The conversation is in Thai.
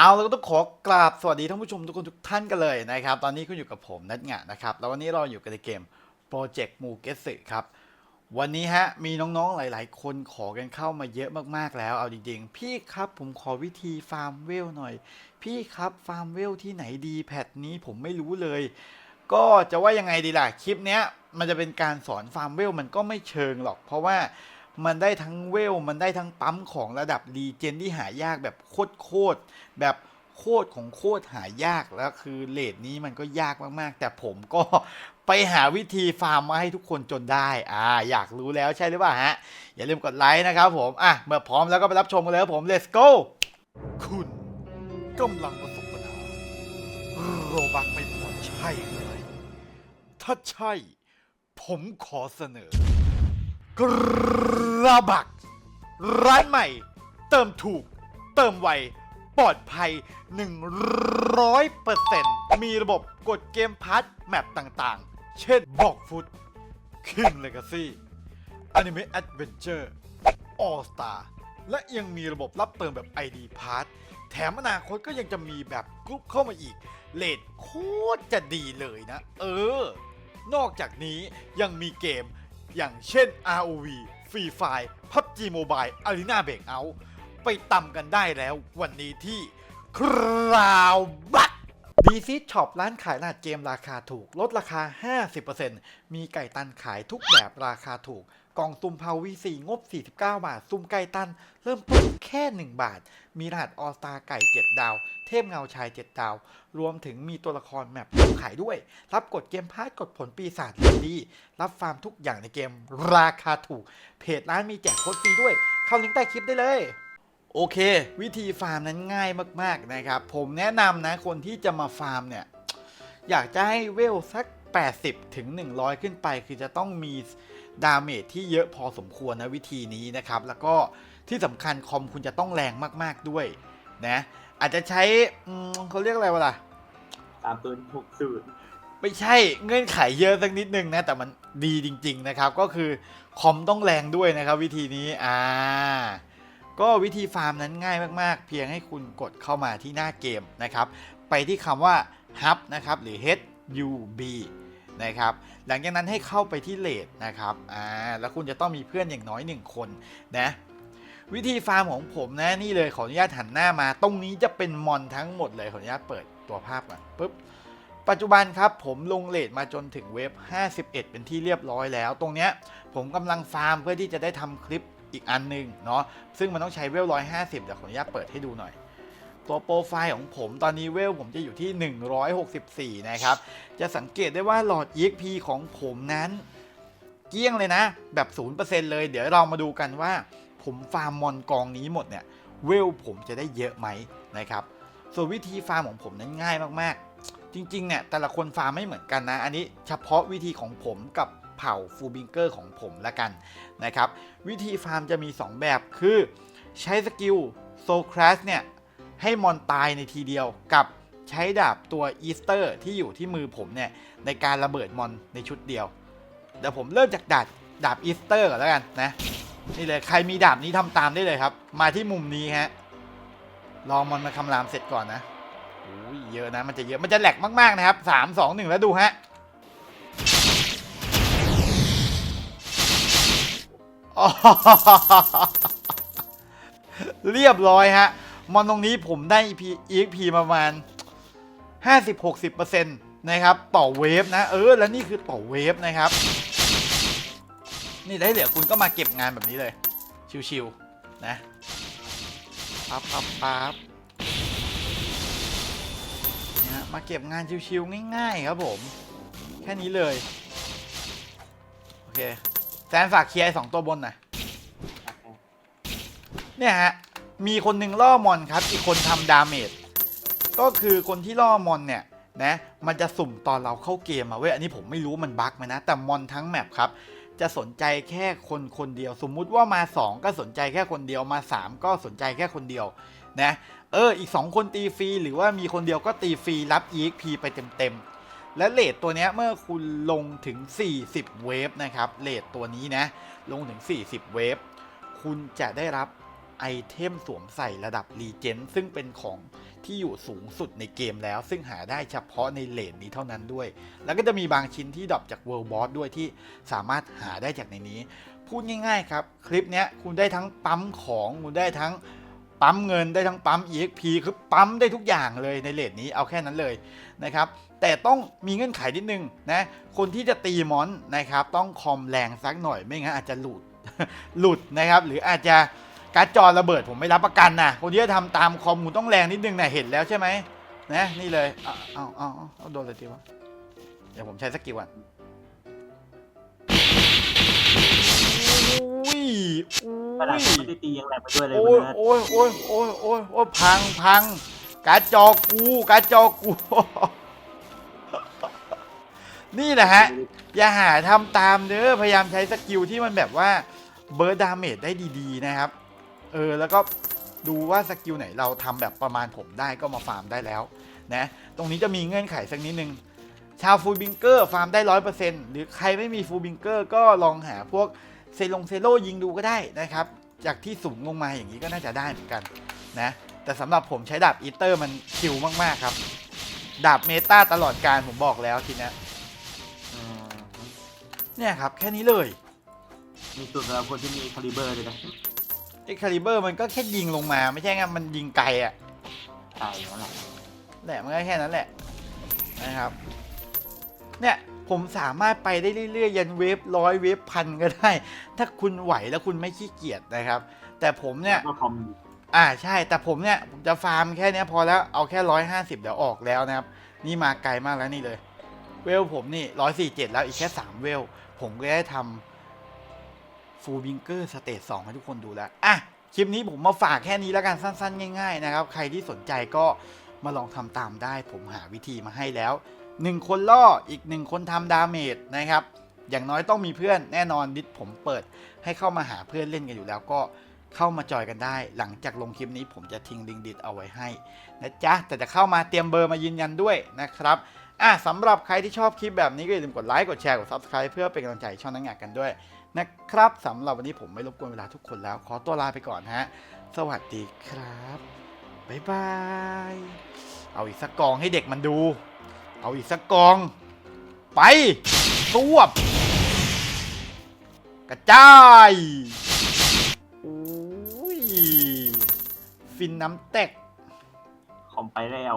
เอาแล้วก็ต้องขอกราบสวัสดีท่านผู้ชมทุกคนทุกท่านกันเลยนะครับ ตอนนี้คุณอยู่กับผมนัทงะนะครับ แล้ววันนี้เราอยู่กันในเกม Project m u g e s ครับ วันนี้ฮะมีน้องๆหลาย ๆ คนขอกันเข้ามาเยอะมากๆแล้ว เอาจริงๆ พี่ครับผมขอวิธีฟาร์มเวลหน่อย พี่ครับฟาร์มเวลที่ไหนดีแพทนี้ผมไม่รู้เลย ก็จะว่ายังไงดีล่ะคลิปเนี้ยมันจะเป็นการสอนฟาร์มเวลมันก็ไม่เชิงหรอก เพราะว่า มันได้ทั้งเวล มันได้ทั้งปั๊มของระดับรีเจนที่หายากแบบโคตรโคตรแบบโคตรของโคตรหายากแล้วคือเลทนี้มันก็ยากมากๆ แต่ผมก็ไปหาวิธีฟาร์มมาให้ทุกคนจนได้ อ่า อยากรู้แล้วใช่หรือเปล่าฮะ อย่าลืมกดไลค์นะครับผม อะ เมื่อพร้อมแล้วก็ไปรับชมกันเลยครับผม let's go คุณกำลังประสบปัญหาโรบักไม่พอใช่ไหมถ้าใช่ ผมขอเสนอ กระบัก ร้านใหม่ เติมถูก เติมไว ปลอดภัย 100%มีระบบกดเกมพัทแมปต่างๆ เช่นบอกฟุต King Legacy Anime Adventure All Star และยังมีระบบรับเติมแบบ ID Pass แถมอนาคตก็ยังจะมีแบบกรุ๊ปเข้ามาอีก เลทโคตรจะดีเลยนะ เออ นอกจากนี้ยังมีเกม อย่างเช่น ROV Free Fire PUBG Mobile Arena Breakout ไปตำกันได้แล้ววันนี้ที่คราวบัตดีซีช็อปร้านขายรหัสเกมราคาถูก ลดราคา 50%มีไก่ตันขายทุกแบบราคาถูก กล่องซุ่มพาววีสีงบ 49 บาท ซุ่มไก่ตัน เริ่มต้นแค่ 1 บาท มีรหัสออสตาไก่ 7 ดาว เทพเงาชาย 7 ดาว รวมถึงมีตัวละครแมปขายด้วย รับกดเกมพาร์ทกดผลปีศาจดี รับฟาร์มทุกอย่างในเกมราคาถูก เพจร้านมีแจกโค้ดฟรีด้วย เข้าลิงก์ใต้คลิปได้เลยโอเค วิธีฟาร์มนั้นง่ายมากๆนะครับ ผมแนะนำนะคนที่จะมาฟาร์มเนี่ย อยากจะให้เวลสัก 80 ถึง 100 ขึ้นไป คือจะต้องมี ดาเมจที่เยอะพอสมควรนะวิธีนี้นะครับ แล้วก็ที่สำคัญคอมคุณจะต้องแรงมากๆด้วยนะอาจจะใช้อืมเขาเรียกอะไรวะล่ะตามตัวหกสูตรไม่ใช่เงื่อนไขเยอะสักนิดนึงนะ แต่มันดีจริง ๆนะครับ ก็คือคอมต้องแรงด้วยนะครับ วิธีนี้อ่าก็วิธีฟาร์มนั้นง่ายมากๆ เพียงให้คุณกดเข้ามาที่หน้าเกมนะครับ ไปที่คำว่า hub นะครับ หรือ hub นะครับ หลังจากนั้นให้เข้าไปที่เลดนะครับ อ่า แล้วคุณจะต้องมีเพื่อนอย่างน้อย 1 คนนะวิธีฟาร์มของผมนะนี่เลยขออนุญาตหันหน้ามา ตรงนี้จะเป็นมอนทั้งหมดเลยขออนุญาตเปิดตัวภาพก่อนปุ๊บปัจจุบันครับผมลงเลทมาจนถึงเว็บ51 เป็นที่เรียบร้อยแล้ว ตรงเนี้ยผมกำลังฟาร์มเพื่อที่จะได้ทำคลิปอีกอันหนึงเนาะซึ่งมันต้องใช้เวล150เดี๋ยวขออนุญาตเปิดให้ดูหน่อย ตัวโปรไฟล์ของผมตอนนี้เวลผมจะอยู่ที่ 164 นะครับ จะสังเกตได้ว่าหลอด EXP ของผมนั้น เกลี้ยงเลยนะ แบบ 0%เลย เดี๋ยวเรามาดูกันว่า ผมฟาร์มมอนกองนี้หมดเนี่ย เวลผมจะได้เยอะไหมนะครับ ส่วนวิธีฟาร์มของผมนั้นง่ายมากๆ จริงๆ เนี่ยแต่ละคนฟาร์มไม่เหมือนกันนะ อันนี้เฉพาะวิธีของผมกับเผ่าฟูบิงเกอร์ของผมละกันนะครับ วิธีฟาร์มจะมี 2 แบบคือใช้สกิลโซคราสเนี่ย ให้มอนตายในทีเดียวกับใช้ดาบตัวอีสเตอร์ที่อยู่ที่มือผมเนี่ย ในการระเบิดมอนในชุดเดียว เดี๋ยวผมเริ่มจากดาบดาบอีสเตอร์ก่อนแล้วกันนะ นี่เลยใครมีดาบนี้ทำตามได้เลยครับ มาที่มุมนี้ฮะลองมอนมาคำรามเสร็จก่อนนะโอ้ยเยอะนะมันจะเยอะมันจะแหลกมากๆนะครับสามสองหนึ่งแล้วดูฮะอ๋อเรียบร้อยฮะ มอนตรงนี้ผมได้ EP EXP ประมาณ 50-60%นะครับ ต่อเวฟนะ เออ แล้วนี่คือต่อเวฟนะครับ นี่ได้เหลือคุณก็มาเก็บงานแบบนี้เลย ชิวๆนะปั๊บปั๊บปั๊บเนี่ยฮะมาเก็บงานชิวๆง่ายๆ ครับผม แค่นี้เลย โอเคแซนฝากเคลียร์ไอ้สองตัวบนหน่อยเนี่ยฮะ มีคนหนึ่งล่อมอนครับ อีกคนทำดาเมจก็คือคนที่ล่อมอนเนี่ยนะมันจะสุ่มตอนเราเข้าเกมอะเว้ยอันนี้ผมไม่รู้มันบั๊กไหมนะ แต่มอนทั้งแมปครับ จะสนใจแค่คนคนเดียว สมมุติว่ามา 2 ก็สนใจแค่คนเดียวมา 3 ก็สนใจแค่คนเดียวนะเอออีก 2 คนตีฟรีหรือว่ามีคนเดียวก็ตีฟรีรับ EXP ไปเต็มๆ และเลทตัวเนี้ยเมื่อคุณลงถึง 40 เวฟนะครับเลทตัวนี้นะลงถึง 40 เวฟคุณจะได้รับ ไอเทมสวมใส่ระดับรีเจนซึ่งเป็นของที่อยู่สูงสุดในเกมแล้ว ซึ่งหาได้เฉพาะในเลนนี้เท่านั้นด้วย แล้วก็จะมีบางชิ้นที่ดรอปจาก World Boss ด้วยที่สามารถหาได้จากในนี้ พูดง่ายๆครับ คลิปเนี้ยคุณได้ทั้งปั๊มของคุณได้ทั้งปั๊มเงินได้ทั้งปั๊ม EXP คือปั๊มได้ทุกอย่างเลยในเลทนี้เอาแค่นั้นเลยนะครับ แต่ต้องมีเงื่อนไขนิดนึงนะ คนที่จะตีมอนนะครับ ต้องคอมแรงสักหน่อยไม่งั้นอาจจะหลุดหลุดนะครับ หรืออาจจะ การ์ดจอระเบิดผมไม่รับประกันนะคนที่จะทำตามคอมคุณต้องแรงนิดนึงนะเห็นแล้วใช่ไหมนะนี่เลยเอาเอาเอาเอาเอาโดนอะไรทีวะเดี๋ยวผมใช้สกิลอะอุ้ยขนาดอุ้ยไม่ได้ตียังแรงไปด้วยเลยโอ้คุยณเนิร์ดโอ้ยโอ้ยโอ้ยโอ้ยโอ้ยพังพังการ์ดจอกูการ์ดจอกูนี่แหละฮะ อย่าหาทำตามเด้อพยายามใช้สกิลที่มันแบบว่าเบิร์ดดาเมจได้ดี ๆ นะครับ เออแล้วก็ดูว่าสกิลไหนเราทำแบบประมาณผมได้ก็มาฟาร์มได้แล้วนะตรงนี้จะมีเงื่อนไขสักนิดนึงชาวฟูลบิงเกอร์ฟาร์มได้ร้อยเปอร์เซ็นต์หรือใครไม่มีฟูลบิงเกอร์ก็ลองหาพวกเซลงเซโลยิงดูก็ได้นะครับ จากที่สูงลงมาอย่างนี้ก็น่าจะได้เหมือนกันนะแต่สำหรับผมใช้ดาบอีเตอร์มันคิวมาก ๆ ครับ ดาบเมตาตลอดการผมบอกแล้วทีเนี้ยอืมเนี่ยครับแค่นี้เลย มีสูตรสำหรับคนที่มีคาลิเบอร์ด้วยนะ ไอ้คาลิเบอร์มันก็แค่ยิงลงมาไม่ใช่ไงมันยิงไกลอะใช่แล้วแหละแหละมันก็แค่นั้นแหละนะครับ เนี่ยผมสามารถไปได้เรื่อยๆ ยันเวฟร้อยเวฟพันก็ได้ ถ้าคุณไหวแล้วคุณไม่ขี้เกียจนะครับ แต่ผมเนี่ยก็คอมอ่าใช่ แต่ผมเนี่ยผมจะฟาร์มแค่เนี้ยพอแล้วเอาแค่ร้อยห้าสิบเดี๋ยวออกแล้วนะครับ นี่มาไกลมากแล้วนี่เลย เวลผมนี่ร้อยสี่เจ็ดแล้วอีกแค่สามเวล ผมก็ได้ทำ ฟูบิงเกอร์สเตจสองให้ทุกคนดูแล้วอะคลิปนี้ผมมาฝากแค่นี้แล้วกันสั้นๆ ง่ายๆนะครับ ใครที่สนใจก็มาลองทำตามได้ ผมหาวิธีมาให้แล้วหนึ่งคนล่ออีกหนึ่งคนทำดาเมจนะครับ อย่างน้อยต้องมีเพื่อนแน่นอนดิสผมเปิดให้เข้ามาหาเพื่อนเล่นกันอยู่แล้วก็เข้ามาจอยกันได้ หลังจากลงคลิปนี้ผมจะทิ้งลิงก์ดิสเอาไว้ให้นะจ๊ะแต่จะเข้ามาเตรียมเบอร์มายืนยันด้วยนะครับอะสำหรับใครที่ชอบคลิปแบบนี้ก็อย่าลืมกดไลค์กดแชร์กด Subscribe เพื่อเป็นกำลังใจช่องนักงานกันด้วย นะครับสำหรับวันนี้ผมไม่รบกวนเวลาทุกคนแล้ว ขอตัวลาไปก่อนฮะ สวัสดีครับบ๊ายบาย เอาอีกสักกองให้เด็กมันดู เอาอีกสักกอง ไปตวบ กระจายโอ้ย ฟินน้ำแตก คอมไปแล้ว